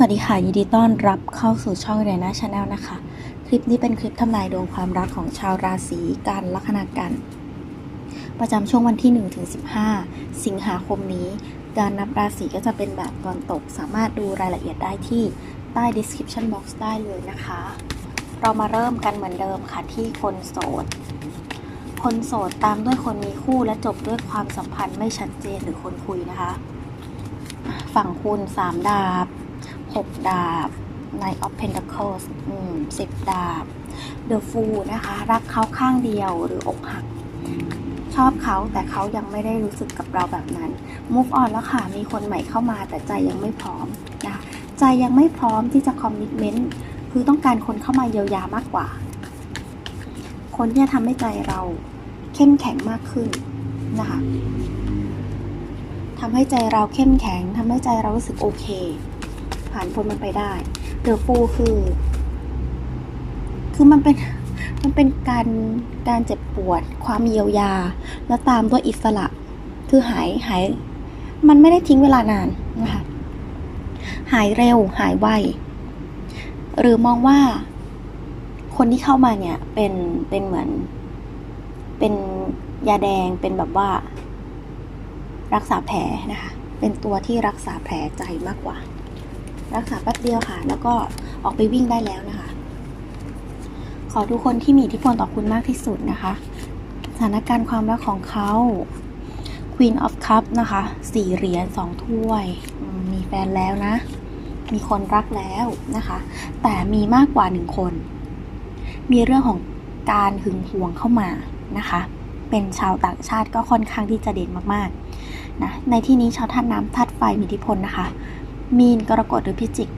สวัสดีค่ะ ยินดีต้อนรับเข้าสู่ช่องเรน่าชาแนลนะคะ คลิปนี้เป็นคลิปทำนายดวงความรักของชาวราศีกันลัคนากัน ประจำช่วงวันที่1ถึง15 สิงหาคมนี้ การนับราศีก็จะเป็นแบบตอนตก สามารถดูรายละเอียดได้ที่ใต้ description box ได้เลยนะคะ เรามาเริ่มกันเหมือนเดิมค่ะที่คนโสด คนโสดตามด้วยคนมีคู่และจบด้วยความสัมพันธ์ไม่ชัดเจนหรือคนคุยนะคะ ฝั่งคุณสามดาบ หกดาบ Knight of Pentacles อืมสิบดาบ The Fool นะคะ รักเขาข้างเดียวหรืออกหัก ชอบเขาแต่เขายังไม่ได้รู้สึกกับเราแบบนั้น move on แล้วค่ะ มีคนใหม่เข้ามาแต่ใจยังไม่พร้อมนะคะใจยังไม่พร้อมที่จะ commitment คือต้องการคนเข้ามาเยียวยามากกว่า คนที่จะทำให้ใจเราเข้มแข็งมากขึ้นนะคะทำให้ใจเราเข้มแข็งทำให้ใจเรารู้สึกโอเค ผ่านพ้นมันไปได้เดอะฟูคือ คือมันเป็นมันเป็นการการเจ็บปวด ความเยียวยา แล้วตามด้วยอิสระ คือหายหาย มันไม่ได้ทิ้งเวลานานนะคะหายเร็วหายไวหรือมองว่าคนที่เข้ามาเนี่ยเป็นเป็นเหมือน เป็นยาแดงเป็นแบบว่า รักษาแผลนะคะ เป็นตัวที่รักษาแผลใจมากกว่า รักษาแป๊บเดียวค่ะ แล้วก็ออกไปวิ่งได้แล้วนะคะ ขอทุกคนที่มีอิทธิพลต่อคุณมากที่สุดนะคะ สถานการณ์ความรักของเขา Queen of Cup นะคะสี่เหรียญสองถ้วยมมีแฟนแล้วนะ มีคนรักแล้วนะคะ แต่มีมากกว่าหนึ่งคน มีเรื่องของการหึงหวงเข้ามานะคะ เป็นชาวต่างชาติก็ค่อนข้างที่จะเด่นมากๆนะ ในที่นี้ชาวธาตุน้ำธาตุไฟมีอิทธิพลนะคะ มีนกรกฎหรือพิจิก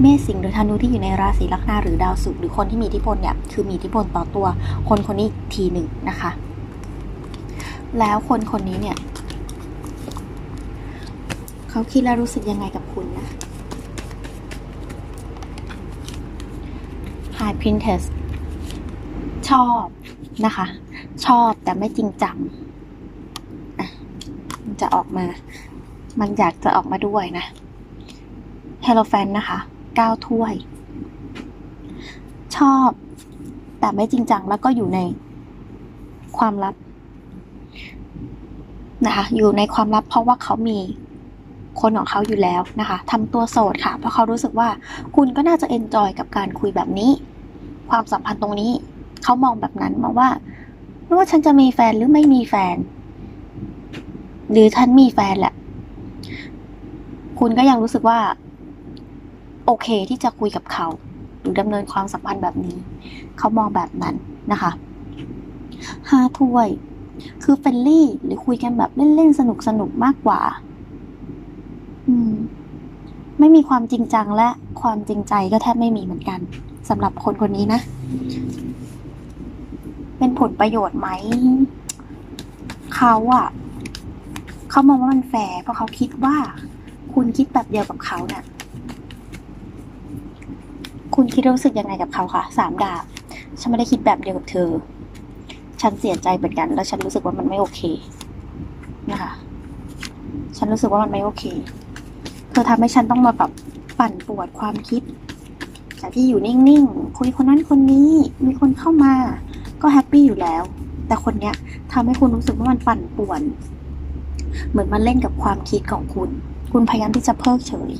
เมษสิงห์หรือธนูที่อยู่ในราศีลัคนาหรือดาวศุกร์หรือคนที่มีอิทธิพลเนี่ยคือมีอิทธิพลต่อตัว คนคนนี้ทีหนึ่งนะคะ แล้วคนคนนี้เนี่ยเขาคิดและรู้สึกยังไงกับคุณนะ High Princess ชอบนะคะ ชอบแต่ไม่จริงจังจะออกมา มันอยากจะออกมาด้วยนะ h e l l o f a n นะคะ 9 ถ้วย ชอบ แต่ไม่จริงจังแล้วก็อยู่ในความลับนะคะ อยู่ในความลับเพราะว่าเขามีคนของเขาอยู่แล้วนะคะทำตัวโสดค่ะ เพราะเขารู้สึกว่าคุณก็น่าจะเอนจอยกับการคุยแบบนี้ ความสัมพันธ์ตรงนี้ เขามองแบบนั้นมองว่าไม่ว่าฉันจะมีแฟนหรือไม่มีแฟน หรือฉันมีแฟนแหละ คุณก็ยังรู้สึกว่า โอเคที่จะคุยกับเขา หรือดำเนินความสัมพันธ์แบบนี้ เขามองแบบนั้นนะคะห้าถ้วย คือเฟรนลี่หรือคุยกันแบบเล่นๆสนุกสนุกๆมากกว่า อืม ไม่มีความจริงจังและความจริงใจก็แทบไม่มีเหมือนกันสำหรับคนคนนี้นะ เป็นผลประโยชน์ไหม เขาอะเขามองว่ามันแฟร์เพราะเขาคิดว่า คุณคิดแบบเดียวกับเขาเนี่ย คุณคิดรู้สึกยังไงกับเขาคะสามดาบ ฉันไม่ได้คิดแบบเดียวกับเธอ ฉันเสียใจเหมือนกัน แล้วฉันรู้สึกว่ามันไม่โอเค นะคะ ฉันรู้สึกว่ามันไม่โอเค เธอทำให้ฉันต้องมาแบบปั่นปวดความคิด จากที่อยู่นิ่งๆ คุยคนนั้นคนนี้ มีคนเข้ามา ก็แฮปปี้อยู่แล้ว แต่คนเนี้ยทำให้คุณรู้สึกว่ามันปั่นป่วน เหมือนมันเล่นกับความคิดของคุณ คุณพยายามที่จะเพิกเฉย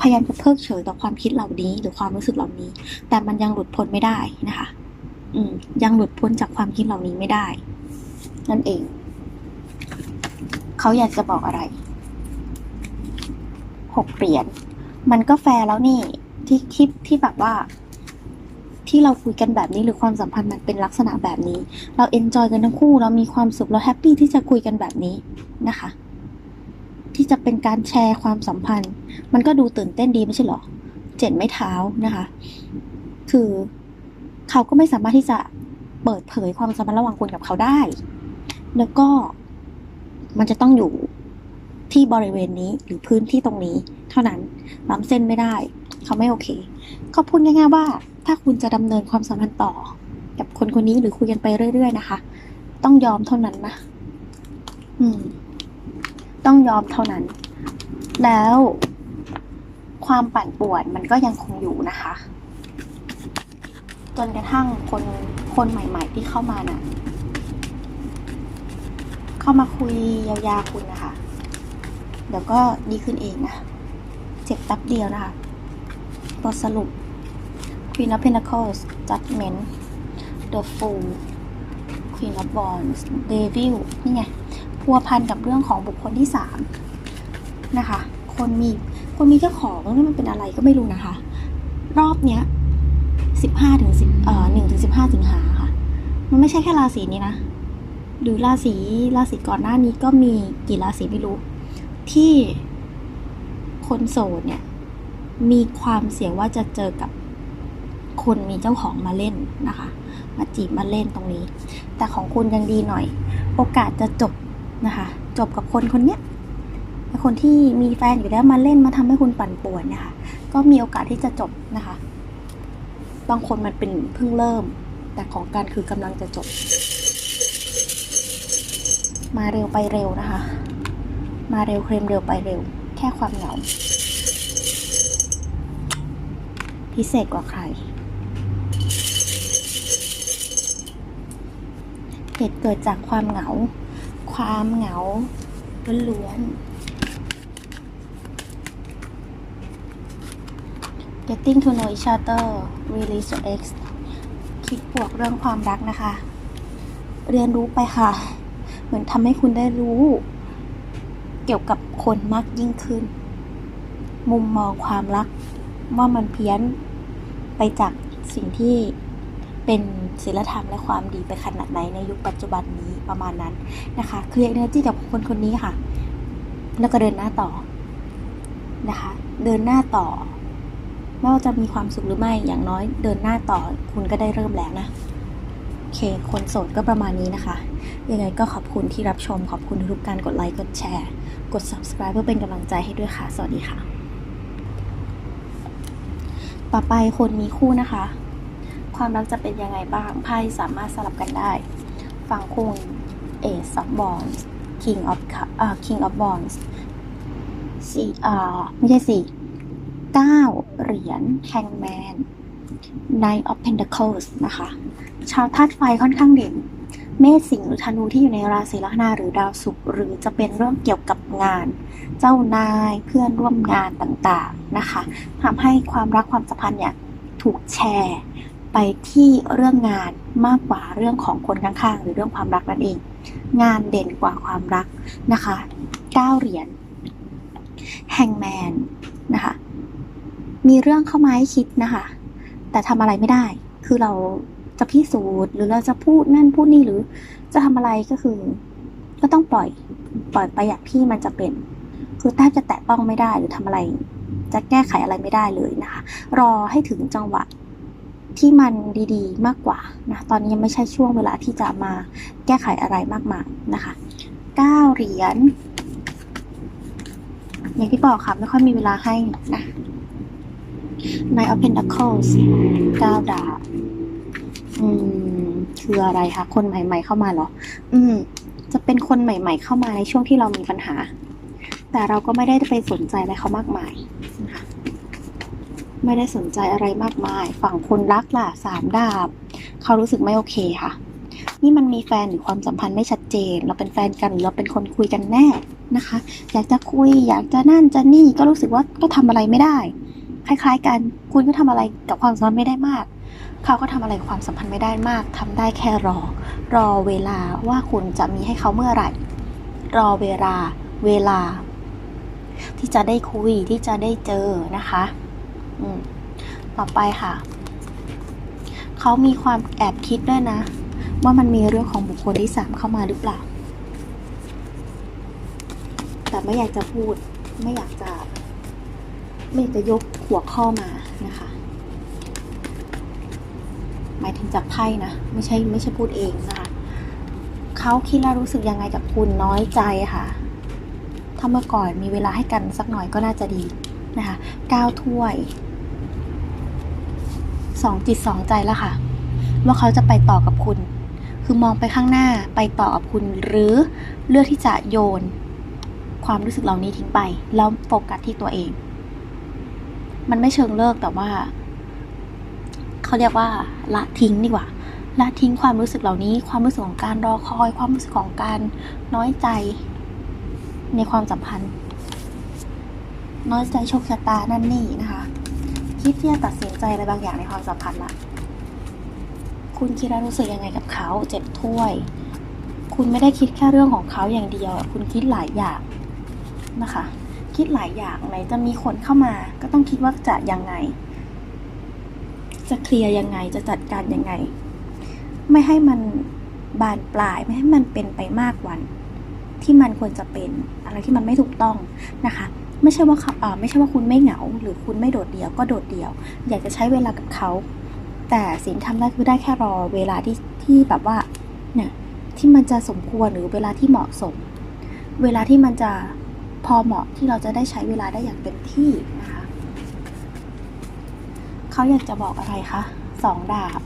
พยายามจะเพิกเฉยต่อความคิดเหล่านี้ หรือความรู้สึกเหล่านี้ แต่มันยังหลุดพ้นไม่ได้นะคะ อืม ยังหลุดพ้นจากความคิดเหล่านี้ไม่ได้ นั่นเอง เขาอยากจะบอกอะไรหกเหรียญมันก็แฟร์แล้วนี่ที่ที่ที่แบบว่า ที่เราคุยกันแบบนี้หรือความสัมพันธ์มันเป็นลักษณะแบบนี้ เราเอนจอยกันทั้งคู่เรามีความสุขเราแฮปปี้ที่จะคุยกันแบบนี้นะคะ ที่จะเป็นการแชร์ความสัมพันธ์ มันก็ดูตื่นเต้นดีไม่ใช่เหรอ เจ็ดไม่เท้านะคะ คือเขาก็ไม่สามารถที่จะเปิดเผยความสัมพันธ์ระหว่างคุณกับเขาได้ แล้วก็มันจะต้องอยู่ที่บริเวณนี้หรือพื้นที่ตรงนี้ เท่านั้นล้ำเส้นไม่ได้ เขาไม่โอเค ก็พูดง่ายๆว่า ถ้าคุณจะดำเนินความสัมพันธ์ต่อ กับคนคนนี้หรือคุยกันไปเรื่อย ๆ นะคะ ต้องยอมเท่านั้นนะ อืม ต้องยอมเท่านั้น แล้วความปั่นป่วนมันก็ยังคงอยู่นะคะ จนกระทั่งคนคนใหม่ ๆ ที่เข้ามาน่ะ เข้ามาคุยยาวๆคุณนะคะ เดี๋ยวก็ดีขึ้นเองนะ เจ็บแป๊บเดียวนะคะบทสรุป Queen of Pentacles Judgment The Fool Queen of Wands Devil นี่ไง พัวพันกับเรื่องของบุคคลที่สามนะคะ คนมีคนมีเจ้าของนี่มันเป็นอะไรก็ไม่รู้นะคะ รอบเนี้ยสิบห้าถึงสิบเอ่อหนึ่งถึงสิบห้าสิงหาค่ะ มันไม่ใช่แค่ราศีนี้นะหรือราศีราศีก่อนหน้านี้ก็มีกี่ราศีไม่รู้ ที่คนโสดเนี่ย มีความเสี่ยงว่าจะเจอกับคนมีเจ้าของมาเล่นนะคะ มาจีบมาเล่นตรงนี้ แต่ของคุณยังดีหน่อย โอกาสจะจบ นะคะ จบกับคนคนเนี้ยคนที่มีแฟนอยู่แล้วมาเล่นมาทำให้คุณปั่นป่วนนะคะ ก็มีโอกาสที่จะจบนะคะ บางคนมันเป็นเพิ่งเริ่ม แต่ของการคือกำลังจะจบ มาเร็วไปเร็วนะคะ มาเร็วเคลมเร็วไปเร็ว แค่ความเหงาพิเศษกว่าใคร เหตุเกิดจากความเหงา ความเหงาล้วนๆ getting to know each other release your ex คิดบวกเรื่องความรักนะคะ เรียนรู้ไปค่ะ เหมือนทำให้คุณได้รู้ เกี่ยวกับคนมากยิ่งขึ้น มุมมองความรัก ว่ามันเพี้ยนไปจากสิ่งที่เป็นศีลธรรมและความดีไปขนาดไหนในยุคปัจจุบันนี้ ประมาณนั้นนะคะเคลียร์เนอร์จี้กับคนคนนี้ค่ะ แล้วก็เดินหน้าต่อนะคะ เดินหน้าต่อ ไม่ว่าจะมีความสุขหรือไม่อย่างน้อย เดินหน้าต่อคุณก็ได้เริ่มแล้วนะโอเค คนโสดก็ประมาณนี้นะคะ ยังไงก็ขอบคุณที่รับชมขอบคุณทุกการกดไลค์กดแชร์ กด subscribe เพื่อเป็นกำลังใจให้ด้วยค่ะ สวัสดีค่ะ ต่อไปคนมีคู่นะคะ ความรักจะเป็นยังไงบ้างไพ่สามารถสลับกันได้ ฝั่งคุณ Ace of Wands King of Cup อ่า King of Wands สี่เอ่าไม่ใช่สี่เก้าเหรียญ Hangman Knight of Pentacles นะคะ ชาวธาตุไฟค่อนข้างเด่น เมษสิงห์หรือธนูที่อยู่ในราศีลัคนาหรือดาวศุกร์หรือจะเป็นเรื่องเกี่ยวกับงาน เจ้านายเพื่อนร่วมงานต่างๆนะคะทำให้ความรักความสัมพันธ์เนี่ยถูกแชร์ไปที่เรื่องงาน มากกว่าเรื่องของคนข้างๆ หรือเรื่องความรักนั่นเอง งานเด่นกว่าความรักนะคะ9เหรียญแฮงแมนนะคะมีเรื่องเข้ามาให้คิดนะคะ แต่ทำอะไรไม่ได้ คือเราจะพิสูจน์หรือเราจะพูดนั่นพูดนี่หรือจะทำอะไรก็คือ ก็ต้องปล่อยปล่อยไปอย่างที่มันจะเป็น คือแทบจะแตะต้องไม่ได้หรือทำอะไร จะแก้ไขอะไรไม่ได้เลยนะคะ รอให้ถึงจังหวะ ที่มันดีๆ มากกว่านะตอนนี้ยังไม่ใช่ช่วงเวลาที่จะมาแก้ไขอะไรมากมายนะคะ9เหรียญอย่างที่บอกค่ะไม่ค่อยมีเวลาให้นะ Nine of Pentacles 9ดาบอืม คืออะไรคะคนใหม่ ๆ เข้ามาเหรอ อืม จะเป็นคนใหม่ ๆ เข้ามาในช่วงที่เรามีปัญหา แต่เราก็ไม่ได้ไปสนใจอะไรเขามากมายนะ ไม่ได้สนใจอะไรมากมาย ฝั่งคนรักล่ะสามดาบ เขารู้สึกไม่โอเคค่ะ นี่มันมีแฟนหรือความสัมพันธ์ไม่ชัดเจน เราเป็นแฟนกันหรือเราเป็นคนคุยกันแน่นะคะ อยากจะคุย อยากจะนั่นจะนี่ก็รู้สึกว่าก็ทำอะไรไม่ได้ คล้ายๆกัน คุณก็ทำอะไรกับความสัมพันธ์ไม่ได้มาก เขาก็ทำอะไรความสัมพันธ์ไม่ได้มากทำได้แค่รอ รอเวลาว่าคุณจะมีให้เขาเมื่อไหร่ รอเวลา เวลา ที่จะได้คุยที่จะได้เจอนะคะ ต่อไปค่ะ เขามีความแอบคิดด้วยนะ ว่ามันมีเรื่องของบุคคลที่สามเข้ามาหรือเปล่า แต่ไม่อยากจะพูด ไม่อยากจะ ไม่อยากจะยกหัวข้อมานะคะ หมายถึงจากไพ่นะ ไม่ใช่ไม่ใช่พูดเองนะคะเขาคิดและรู้สึกยังไงกับคุณน้อยใจค่ะ ถ้าเมื่อก่อนมีเวลาให้กันสักหน่อยก็น่าจะดี นะคะก้าถ้วยสองจิตสองใจแล้วค่ะ ว่าเขาจะไปต่อกับคุณ คือมองไปข้างหน้าไปต่อกับคุณ หรือเลือกที่จะโยน ความรู้สึกเหล่านี้ทิ้งไป แล้วโฟกัสที่ตัวเอง มันไม่เชิงเลิกแต่ว่า เขาเรียกว่าละทิ้งดีกว่าละทิ้งความรู้สึกเหล่านี้ ความรู้สึกของการรอคอย ความรู้สึกของการน้อยใจในความสัมพันธ์ น้อยใจโชคชะตานั่นนี่นะคะ คิดที่จะตัดสินใจอะไรบางอย่างในความสัมพันธ์ละคุณคิดแล้วรู้สึกยังไงกับเขาเจ็บถ้วย คุณไม่ได้คิดแค่เรื่องของเขาอย่างเดียว คุณคิดหลายอย่างนะคะ คิดหลายอย่างไหนจะมีคนเข้ามา ก็ต้องคิดว่าจะยังไง จะเคลียร์ยังไงจะจัดการยังไง ไม่ให้มันบานปลายไม่ให้มันเป็นไปมากกวันที่มันควรจะเป็นอะไรที่มันไม่ถูกต้องนะคะ ไม่ใช่ว่าเขาไม่ใช่ว่าคุณไม่เหงา หรือคุณไม่โดดเดี่ยวก็โดดเดี่ยว อยากจะใช้เวลากับเขา แต่สิ่งที่ทำได้คือได้แค่รอเวลาที่ที่แบบว่าเนี่ยที่มันจะสมควรหรือเวลาที่เหมาะสม เวลาที่มันจะพอเหมาะที่เราจะได้ใช้เวลาได้อย่างเต็มที่นะคะเขาอยากจะบอกอะไรคะสองดาบ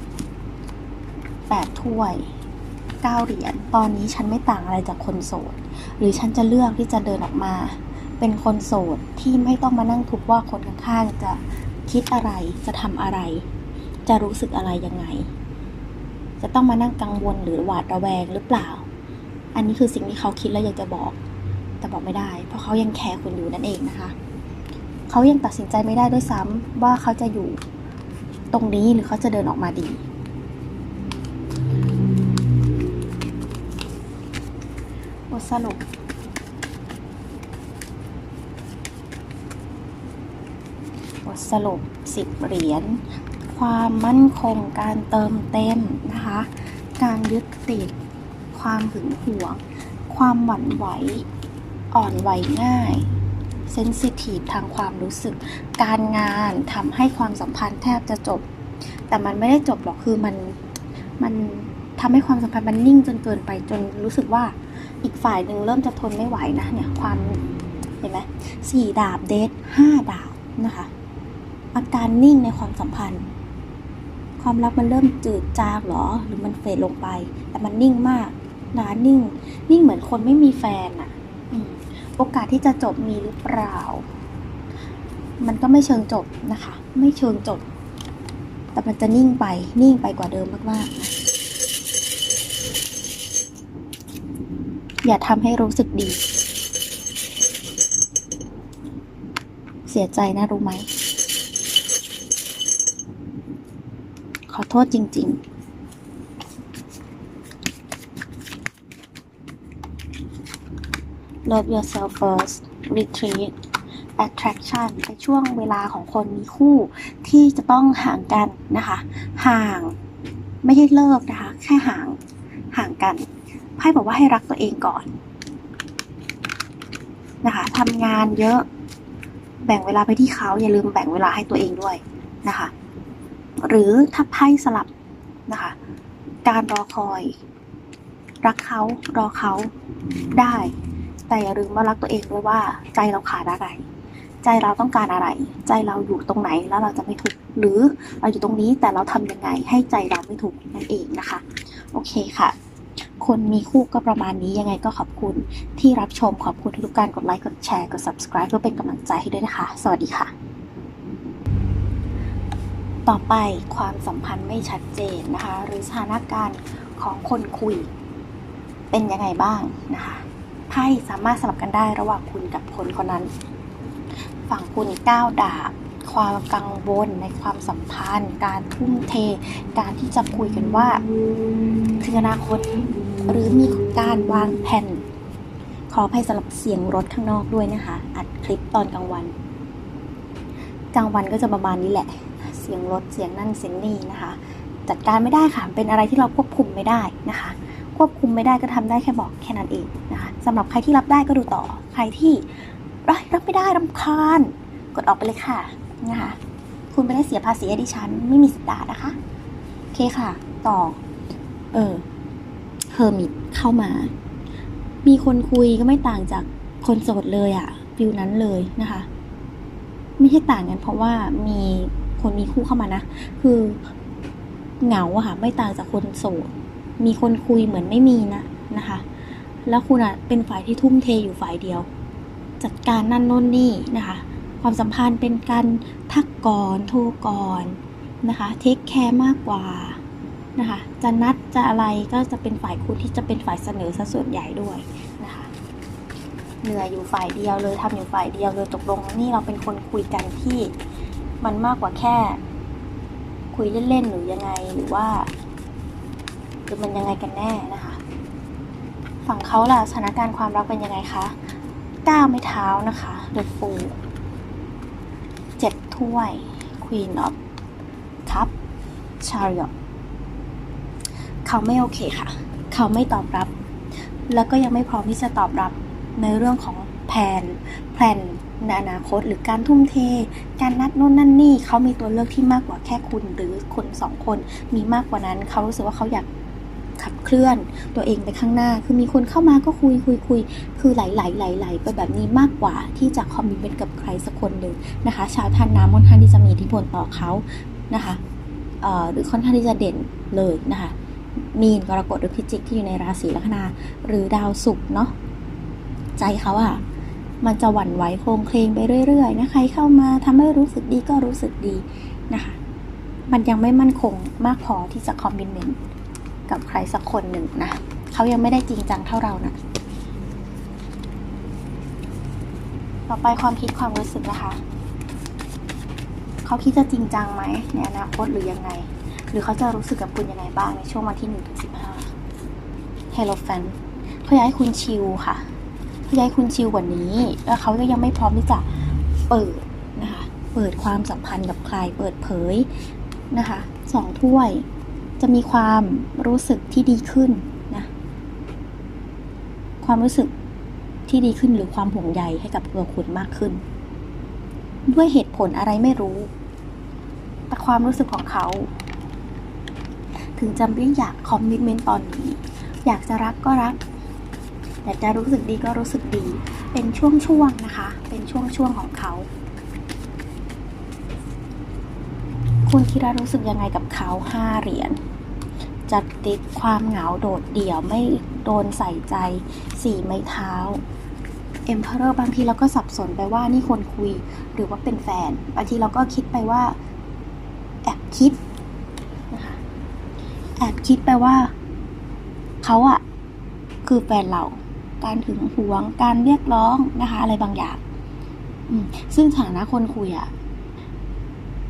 แปดถ้วยเก้าเหรียญตอนนี้ฉันไม่ต่างอะไรจากคนโสด หรือฉันจะเลือกที่จะเดินออกมา เป็นคนโสดที่ไม่ต้องมานั่งทุกข์ว่าคนข้างๆจะคิดอะไรจะทำอะไร จะรู้สึกอะไรยังไง จะต้องมานั่งกังวลหรือหวาดระแวงหรือเปล่า อันนี้คือสิ่งที่เขาคิดแล้วอยากจะบอก แต่บอกไม่ได้ เพราะเขายังแคร์คุณอยู่นั่นเองนะคะเขายังตัดสินใจไม่ได้ด้วยซ้ำว่าเขาจะอยู่ตรงนี้หรือเขาจะเดินออกมาดี บทสรุป บท สรุปสิบเหรียญ ความมั่นคงการเติมเต็มนะคะ การยึดติด ความหึงหวง ความหวั่นไหว อ่อนไหวง่ายเซนซิทีฟทางความรู้สึก การงานทำให้ความสัมพันธ์แทบจะจบ แต่มันไม่ได้จบหรอก คือมัน มันทำให้ความสัมพันธ์มันนิ่งจนเกินไปจนรู้สึกว่าอีกฝ่ายหนึ่งเริ่มจะทนไม่ไหวนะเนี่ยความเห็นไหมสี่ดาบเดทห้าดาบนะคะ อาการนิ่งในความสัมพันธ์ ความรักมันเริ่มจืดจางเหรอ หรือมันเฟดลงไป แต่มันนิ่งมากนะนิ่ง นิ่งเหมือนคนไม่มีแฟนอะโอกาสที่จะจบมีหรือเปล่า มันก็ไม่เชิงจบนะคะ ไม่เชิงจบ แต่มันจะนิ่งไป นิ่งไปกว่าเดิมมากๆนะอย่าทำให้รู้สึกดี เสียใจนะรู้ไหม อโทษจริงๆ Love yourself first retreat attraction ในช่วงเวลาของคนมีคู่ที่จะต้องห่างกันนะคะ ห่างไม่ใช่เลิกนะคะ แค่ห่างห่างกันไพ่บอกว่าให้รักตัวเองก่อนนะคะทำงานเยอะ แบ่งเวลาไปที่เขาอย่าลืมแบ่งเวลาให้ตัวเองด้วยนะคะ หรือถ้าไพ่สลับนะคะ การรอคอย รักเขารอเขาได้ แต่อย่าลืมว่ารักตัวเองด้วยว่าใจเราขาดอะไร ใจเราต้องการอะไร ใจเราอยู่ตรงไหนแล้วเราจะไม่ทุกข์หรือเราอยู่ตรงนี้แต่เราทำยังไงให้ใจเราไม่ทุกข์นั่นเองนะคะ โอเคค่ะคนมีคู่ก็ประมาณนี้ยังไงก็ขอบคุณที่รับชมขอบคุณทุกการกดไลค์กดแชร์กด subscribe เพื่อเป็นกำลังใจให้ด้วยนะคะ สวัสดีค่ะ ต่อไปความสัมพันธ์ไม่ชัดเจนนะคะ หรือสถานการณ์ของคนคุย เป็นยังไงบ้างนะคะไพ่สามารถสลับกันได้ระหว่างคุณกับคนคนนั้น ฝั่งคุณก้าวดาบความกังวลในความสัมพันธ์ การทุ่มเท การที่จะคุยกันว่าถึงอนาคตหรือมีการวางแผนขออภัยสำหรับเสียงรถข้างนอกด้วยนะคะ อัดคลิปตอนกลางวัน กลางวันก็จะประมาณนี้แหละ สียงรถเสียงนั่นเสียงนี่นะคะ จัดการไม่ได้ค่ะเป็นอะไรที่เราควบคุมไม่ได้นะคะ ควบคุมไม่ได้ก็ทำได้แค่บอกแค่นั้นเองนะคะสำหรับใครที่รับได้ก็ดูต่อ ใครที่รับไม่ได้รำคาญกดออกไปเลยค่ะนะคะคุณไม่ได้เสียภาษีให้ดิฉัน ไม่มีสิทธิ์ด่านะคะโอเคค่ะ ต่อ เออเฮอร์มิตเข้ามา มีคนคุยก็ไม่ต่างจากคนโสดเลยอะฟิลนั้นเลยนะคะ ไม่ใช่ต่างกันเพราะว่ามี คนมีคู่เข้ามานะ คือเหงาอะค่ะ ไม่ต่างจากคนโสด มีคนคุยเหมือนไม่มีนะนะคะ แล้วคุณอะเป็นฝ่ายที่ทุ่มเทอยู่ฝ่ายเดียว จัดการนั่นโน่นนี่นะคะ ความสัมพันธ์เป็นการทักก่อนโทรก่อนนะคะเทคแคร์มากกว่านะคะจะนัดจะอะไรก็จะเป็นฝ่ายคุณที่จะเป็นฝ่ายเสนอซะส่วนใหญ่ด้วยนะคะเหนื่อยอยู่ฝ่ายเดียวเลยทำอยู่ฝ่ายเดียวเลยตกลงนี่เราเป็นคนคุยกันที่ มันมากกว่าแค่ คุยเล่นๆหรือยังไงหรือว่าหรือมันยังไงกันแน่นะคะ ฝั่งเขาล่ะสถานการณ์ความรักเป็นยังไงคะก้าวไม่เท้านะคะ The Fool เจ็ดถ้วย Queen of Cup Chariot เขาไม่โอเคค่ะ เขาไม่ตอบรับ แล้วก็ยังไม่พร้อมที่จะตอบรับในเรื่องของแผนแผน ในอนาคตหรือการทุ่มเท การนัดโน่นนั่นนี่เขามีตัวเลือกที่มากกว่าแค่คุณ หรือคนสองคนมีมากกว่านั้นเขารู้สึกว่าเขาอยากขับเคลื่อนตัวเองไปข้างหน้า คือมีคนเข้ามาก็คุยคุยคุย คือไหลไหลไหลไหลไปแบบนี้มากกว่าที่จะคอมมิตเมนต์กับใครสักคนหนึ่งนะคะ ชาวท่านน้ำค่อนข้างที่จะมีอิทธิพลต่อเขานะคะหรือค่อนข้างที่จะเด่นเลยนะคะ มีนกรกฎหรือพิจิกที่อยู่ในราศีลัคนา หรือดาวศุกร์เนาะใจเขาอะ มันจะหวั่นไหวโคลงเคลงไปเรื่อยๆนะใครเข้ามาทำให้รู้สึกดีก็รู้สึกดีนะคะ มันยังไม่มั่นคงมากพอที่จะคอมมิตเมนต์กับใครสักคนหนึ่งนะเขายังไม่ได้จริงจังเท่าเรานะต่อไปความคิดความรู้สึกนะคะ เขาคิดจะจริงจังไหมในอนาคตหรือยังไง หรือเขาจะรู้สึกกับคุณยังไงบ้างในช่วงวันที่1ถึง15 Hello Fan เขาอยากให้คุณชิลค่ะ เขาอยากให้คุณชิลกว่านี้แล้วเขาก็ยังไม่พร้อมที่จะเปิดนะคะเปิดความสัมพันธ์กับใครเปิดเผยนะคะสองถ้วยจะมีความรู้สึกที่ดีขึ้นนะความรู้สึกที่ดีขึ้นหรือความห่วงใยให้กับตัวคุณมากขึ้น ด้วยเหตุผลอะไรไม่รู้ แต่ความรู้สึกของเขา ถึงจะไม่อยากคอมมิตเมนต์ตอนนี้ อยากจะรักก็รัก อยากจะรู้สึกดีก็รู้สึกดี เป็นช่วงๆนะคะ เป็นช่วงๆของเขา คุณคิดว่ารู้สึกยังไงกับเขาห้าเหรียญจะติดความเหงาโดดเดี่ยวไม่โดนใส่ใจสี่ไม้เท้าเอ็มเพอเรอร์บางทีเราก็สับสนไปว่านี่คนคุยหรือว่าเป็นแฟน บางทีเราก็คิดไปว่า แอบคิดนะคะแอบคิดไปว่า เขาอะคือแฟนเรา การถึงหวง การเรียกร้องนะคะ อะไรบางอย่างซึ่งฐานะคนคุยอะ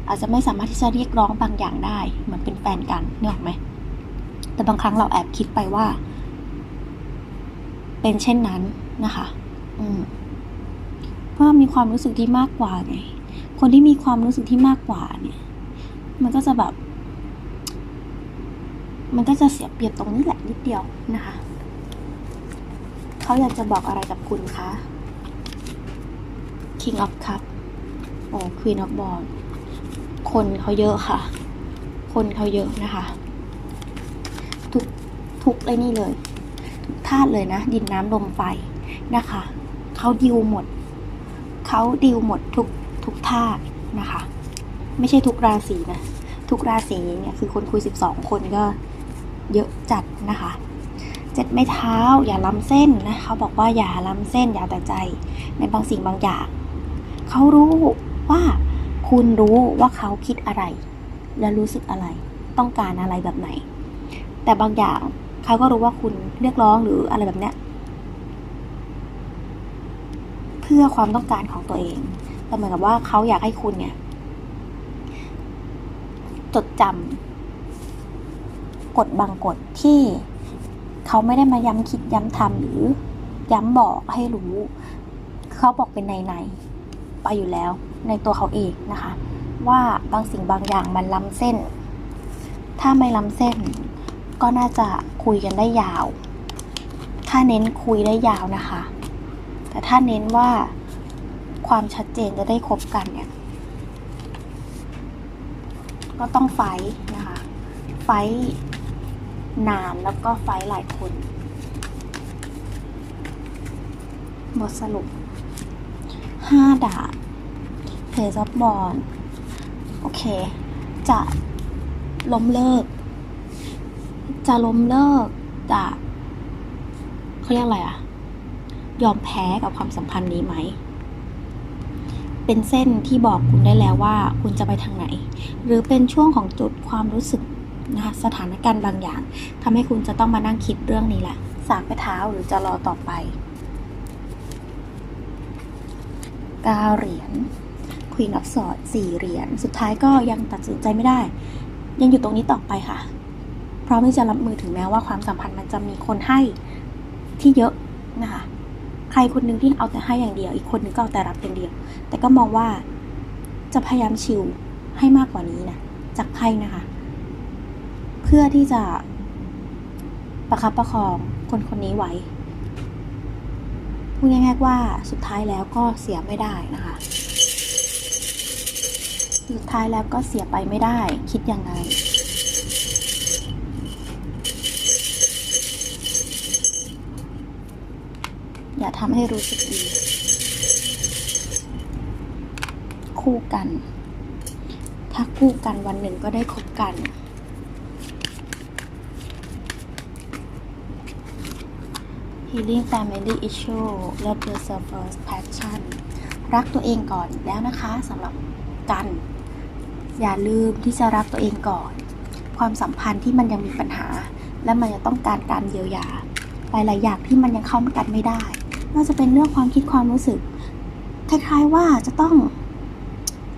อาจจะไม่สามารถที่จะเรียกร้องบางอย่างได้เหมือนเป็นแฟนกันเนึกออไหมแต่บางครั้งเราแอบคิดไปว่า เป็นเช่นนั้นนะคะ อืมเพราะมีความรู้สึกที่มากกว่าไงคนที่มีความรู้สึกที่มากกว่าเนี่ย มันก็จะแบบ มันก็จะเสียเปรียบตรงนี้แหละนิดเดียวนะคะ เขาอยากจะบอกอะไรกับคุณคะ King of Cup โอ้ Queen of b a l l คนเขาเยอะค่ะ คนเขาเยอะนะคะ ทุกทุกไอ้นี่เลย ทุกธาตุเลยนะ ดินน้ำลมไฟนะคะ เขาดิวหมด เขาดิวหมดทุกทุกธาตุนะคะ ไม่ใช่ทุกราศีนะ ทุกราศีเนี่ยคือคนคุย 12 คนก็เยอะจัดนะคะ เจ็ดไม่เท้า อย่าล้ำเส้นนะเขาบอกว่าอย่าล้ำเส้นอย่าแต่ใจ ในบางสิ่งบางอย่างเขารู้ว่าคุณรู้ว่าเขาคิดอะไร และรู้สึกอะไร ต้องการอะไรแบบไหน แต่บางอย่างเขาก็รู้ว่าคุณเรียกร้องหรืออะไรแบบเนี้ยเพื่อความต้องการของตัวเองแต่เหมือนกับว่าเขาอยากให้คุณเนี่ย จดจำกฎบางกฎที่ เขาไม่ได้มาย้ำคิดย้ำทำหรือย้ำบอกให้รู้ เขาบอกเป็นในในไปอยู่แล้ว ในตัวเขาเองนะคะ ว่าบางสิ่งบางอย่างมันล้ำเส้น ถ้าไม่ล้ำเส้น ก็น่าจะคุยกันได้ยาว ถ้าเน้นคุยได้ยาวนะคะ แต่ถ้าเน้นว่าความชัดเจนจะได้คบกันเนี่ยก็ต้องไฟท์นะคะ ไฟ นานแล้วก็ไฟท์หลายคน บทสรุปห้าดาบเพซอฟบอลโอเค จะล้มเลิก จะล้มเลิกจะเขาเรียกอะไรอะยอมแพ้กับความสัมพันธ์นี้ไหม เป็นเส้นที่บอกคุณได้แล้วว่าคุณจะไปทางไหน หรือเป็นช่วงของจุดความรู้สึก นะคะสถานการณ์บางอย่างทำให้คุณจะต้องมานั่งคิดเรื่องนี้แหละสากไปเท้าหรือจะรอต่อไปเก้าเหรียญ Queen of Swords สี่เหรียญสุดท้ายก็ยังตัดสินใจไม่ได้ ยังอยู่ตรงนี้ต่อไปค่ะพร้อมที่จะรับมือถึงแม้ว่าความสัมพันธ์มันจะมีคนให้ที่เยอะนะคะใครคนหนึ่งที่เอาแต่ให้อย่างเดียว อีกคนหนึงก็เอาแต่รับอย่างเดียว แต่ก็มองว่าจะพยายามชิลให้มากกว่านี้นะจากไพ่นะคะ เพื่อที่จะประคับประคองคนคนนี้ไว้พูดง่ายๆว่าสุดท้ายแล้วก็เสียไม่ได้นะคะ สุดท้ายแล้วก็เสียไปไม่ได้ คิดยังไง อย่าทำให้รู้สึกดี คู่กัน ถ้าคู่กันวันหนึ่งก็ได้คบกัน Healing Family Issue Love Yourself First Passion รักตัวเองก่อนแล้วนะคะสำหรับกัน อย่าลืมที่จะรักตัวเองก่อน ความสัมพันธ์ที่มันยังมีปัญหา และมันจะต้องการการเยียวยาหลายๆอย่างที่มันยังเข้ากันไม่ได้น่าจะเป็นเรื่องความคิดความรู้สึก คล้ายๆว่าจะต้อง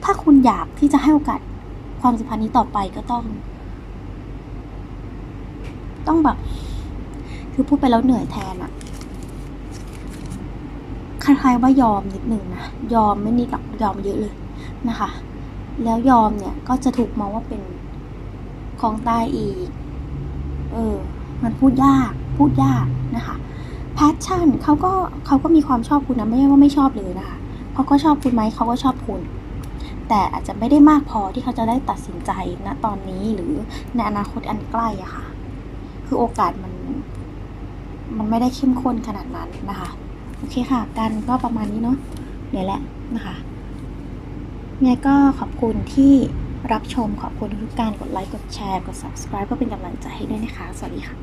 ถ้าคุณอยากที่จะให้โอกาสความสัมพันธ์นี้ต่อไปก็ต้อง ต้องแบบ คือพูดไปแล้วเหนื่อยแทนอะ คล้ายๆว่ายอมนิดหนึ่งนะ ยอมไม่นี่หรอกยอมเยอะเลยนะคะ แล้วยอมเนี่ยก็จะถูกมองว่าเป็นของตายอีก เออ มันพูดยาก พูดยากนะคะแพชชั่นเขาก็เขาก็มีความชอบคุณนะ ไม่ใช่ว่าไม่ชอบเลยนะคะเขาก็ชอบคุณไหมเขาก็ชอบคุณ แต่อาจจะไม่ได้มากพอที่เขาจะได้ตัดสินใจณตอนนี้หรือในอนาคตอันใกล้อะค่ะ คือโอกาสมัน มันไม่ได้เข้มข้นขนาดนั้นนะคะ โอเคค่ะ กันก็ประมาณนี้เนาะเดี๋ยวแหละนะคะยังไงก็ขอบคุณที่รับชมขอบคุณทุกการกดไลค์ กดแชร์ กด subscribe ก็เป็นกำลังใจให้ด้วยนะคะ สวัสดีค่ะ